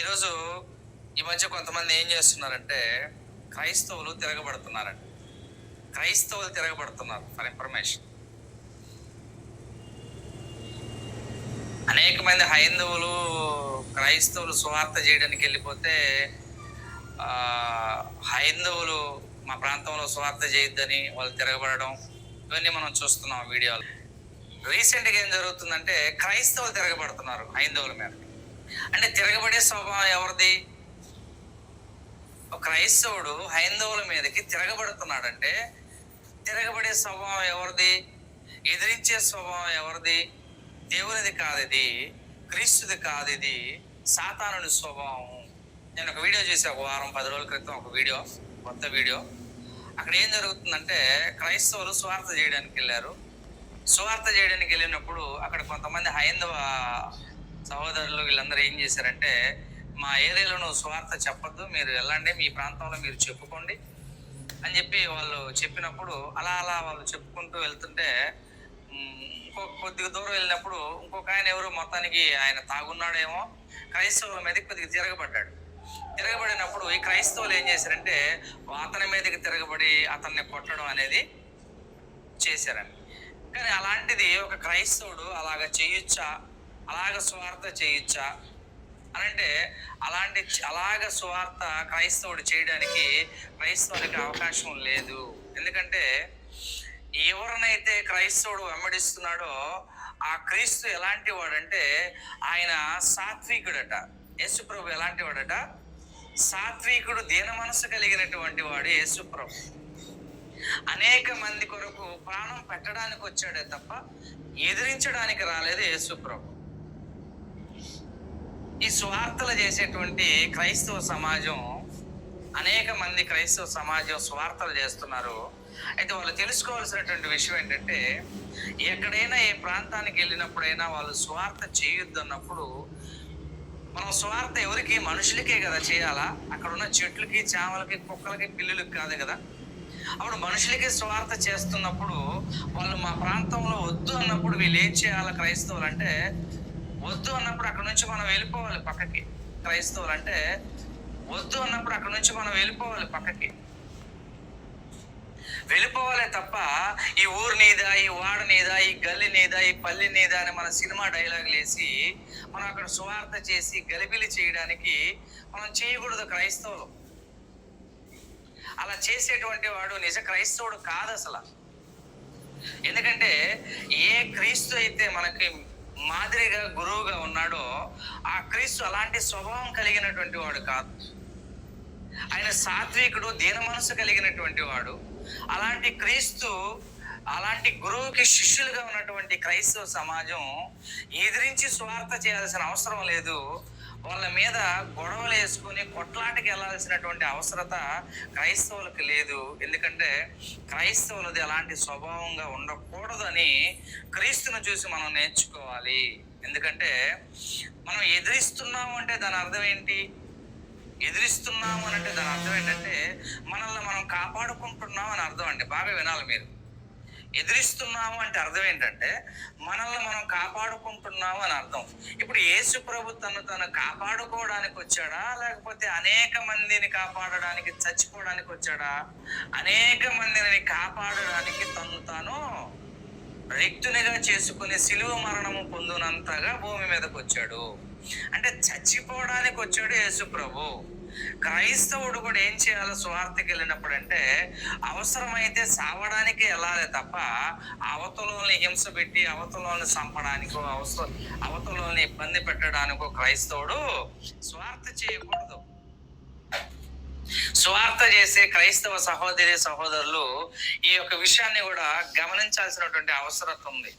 ఈరోజు ఈ మధ్య కొంతమంది ఏం చేస్తున్నారంటే క్రైస్తవులు తిరగబడుతున్నారండి. క్రైస్తవులు తిరగబడుతున్నారు ఫర్ ఇన్ఫర్మేషన్. అనేక మంది హైందవులు క్రైస్తవులు సువార్త చేయడానికి వెళ్ళిపోతే హైందవులు మా ప్రాంతంలో సువార్త చేయొద్దని వాళ్ళు తిరగబడడం ఇవన్నీ మనం చూస్తున్నాం వీడియోలు. రీసెంట్గా ఏం జరుగుతుందంటే క్రైస్తవులు తిరగబడుతున్నారు హైందవుల మీద అంటే తిరగబడే స్వభావం ఎవరిది? క్రైస్తవుడు హైందవుల మీదకి తిరగబడుతున్నాడంటే తిరగబడే స్వభావం ఎవరిది? ఎదిరించే స్వభావం ఎవరిది? దేవునిది కాదు ఇది క్రీస్తుది కాదు ఇది సాతానుడి స్వభావం. నేను ఒక వీడియో చేసా ఒక వారం పది రోజుల క్రితం ఒక వీడియో కొత్త వీడియో. అక్కడ ఏం జరుగుతుందంటే క్రైస్తవులు స్వార్థ చేయడానికి వెళ్ళారు. స్వార్థ చేయడానికి వెళ్ళినప్పుడు అక్కడ కొంతమంది హైందవ సహోదరులు వీళ్ళందరూ ఏం చేశారంటే మా ఏరియాలో నువ్వు సువార్త చెప్పొద్దు మీరు వెళ్ళండి మీ ప్రాంతంలో మీరు చెప్పుకోండి అని చెప్పి వాళ్ళు చెప్పినప్పుడు అలా అలా వాళ్ళు చెప్పుకుంటూ వెళ్తుంటే ఇంకో కొద్దిగా దూరం వెళ్ళినప్పుడు ఇంకొక ఆయన ఎవరు మొత్తానికి ఆయన తాగున్నాడేమో క్రైస్తవుల మీదకి కొద్దిగా తిరగబడ్డాడు. తిరగబడినప్పుడు ఈ క్రైస్తవులు ఏం చేశారంటే అతని మీదకి తిరగబడి అతన్ని కొట్టడం అనేది చేశారండి. కానీ అలాంటిది ఒక క్రైస్తవుడు అలాగ చేయొచ్చా అలాగ స్వార్థ చేయొచ్చా అని అంటే అలాంటి అలాగ స్వార్థ క్రైస్తవుడు చేయడానికి క్రైస్తవునికి అవకాశం లేదు. ఎందుకంటే ఎవరినైతే క్రైస్తవుడు వెంబడిస్తున్నాడో ఆ క్రీస్తు ఎలాంటి వాడంటే ఆయన సాత్వికుడట. యేసుప్రభు ఎలాంటి వాడట? సాత్వికుడు దీన మనసు కలిగినటువంటి వాడు యేసుప్రభు అనేక మంది కొరకు ప్రాణం పెట్టడానికి వచ్చాడే తప్ప ఎదిరించడానికి రాలేదు యేసుప్రభు ఈ స్వార్థలు చేసేటువంటి క్రైస్తవ సమాజం అనేక మంది క్రైస్తవ సమాజం స్వార్థలు చేస్తున్నారు. అయితే వాళ్ళు తెలుసుకోవాల్సినటువంటి విషయం ఏంటంటే ఎక్కడైనా ఏ ప్రాంతానికి వెళ్ళినప్పుడైనా వాళ్ళు స్వార్థ చేయొద్దు అన్నప్పుడు మనం స్వార్థ ఎవరికి మనుషులకే కదా చేయాలా? అక్కడ ఉన్న చెట్లకి చామలకి కుక్కలకి పిల్లులకి కాదు కదా? అప్పుడు మనుషులకి స్వార్థ చేస్తున్నప్పుడు వాళ్ళు మా ప్రాంతంలో వద్దు అన్నప్పుడు వీళ్ళు ఏం చేయాలి క్రైస్తవులు అంటే వద్దు అన్నప్పుడు అక్కడ నుంచి మనం వెళ్ళిపోవాలి పక్కకి. క్రైస్తవులు అంటే వద్దు అన్నప్పుడు అక్కడ నుంచి మనం వెళ్ళిపోవాలి పక్కకి. వెళ్ళిపోవాలే తప్ప ఈ ఊరు నీదా ఈ వాడ నీదా ఈ గల్లి నీదా ఈ పల్లి నీదా అని మన సినిమా డైలాగులు వేసి మనం అక్కడ సువార్త చేసి గలిబిలి చేయడానికి మనం చేయకూడదు క్రైస్తవులు. అలా చేసేటువంటి వాడు నిజ క్రైస్తవుడు కాదు అసలు ఎందుకంటే ఏ క్రీస్తు అయితే మనకి మాదిరిగా గురువుగా ఉన్నాడో ఆ క్రీస్తు అలాంటి స్వభావం కలిగినటువంటి వాడు కాదు. ఆయన సాత్వికుడు దీన మనసు కలిగినటువంటి వాడు. అలాంటి క్రీస్తు అలాంటి గురువుకి శిష్యులుగా ఉన్నటువంటి క్రైస్తవ సమాజం ఎదిరించి స్వార్థ చేయాల్సిన అవసరం లేదు. వాళ్ళ మీద గొడవలు వేసుకొని కొట్లాటకి వెళ్ళాల్సినటువంటి అవసరత క్రైస్తవులకు లేదు. ఎందుకంటే క్రైస్తవులది అలాంటి స్వభావంగా ఉండకూడదని క్రీస్తును చూసి మనం నేర్చుకోవాలి. ఎందుకంటే మనం ఎదిరిస్తున్నాము అంటే దాని అర్థం ఏంటి? ఎదిరిస్తున్నాము అని అంటే దాని అర్థం ఏంటంటే మనల్ని మనం కాపాడుకుంటున్నాం అని అర్థం అండి. బాగా వినాలి మీరు. ఎదిరిస్తున్నాము అంటే అర్థం ఏంటంటే మనల్ని మనం కాపాడుకుంటున్నాము అని అర్థం. ఇప్పుడు యేసు ప్రభు తను తను కాపాడుకోవడానికి వచ్చాడా? లేకపోతే అనేక మందిని కాపాడడానికి చచ్చిపోవడానికి వచ్చాడా? అనేక మందిని కాపాడడానికి తను తాను రిక్తునిగా చేసుకుని సిలువ మరణము పొందినంతగా భూమి మీదకి వచ్చాడు. అంటే చచ్చిపోవడానికి వచ్చాడు యేసు ప్రభు. క్రైస్తవుడు కూడా ఏం చేయాలో స్వార్థకి వెళ్ళినప్పుడు అంటే అవసరమైతే సావడానికి వెళ్ళాలి తప్ప అవతలని హింస పెట్టి అవతలని చంపడానికో అవసరం అవతలని ఇబ్బంది పెట్టడానికో క్రైస్తవుడు స్వార్థ చేయకూడదు. స్వార్థ చేసే క్రైస్తవ సహోదరి సహోదరులు ఈ యొక్క విషయాన్ని కూడా గమనించాల్సినటువంటి అవసరం ఉంది.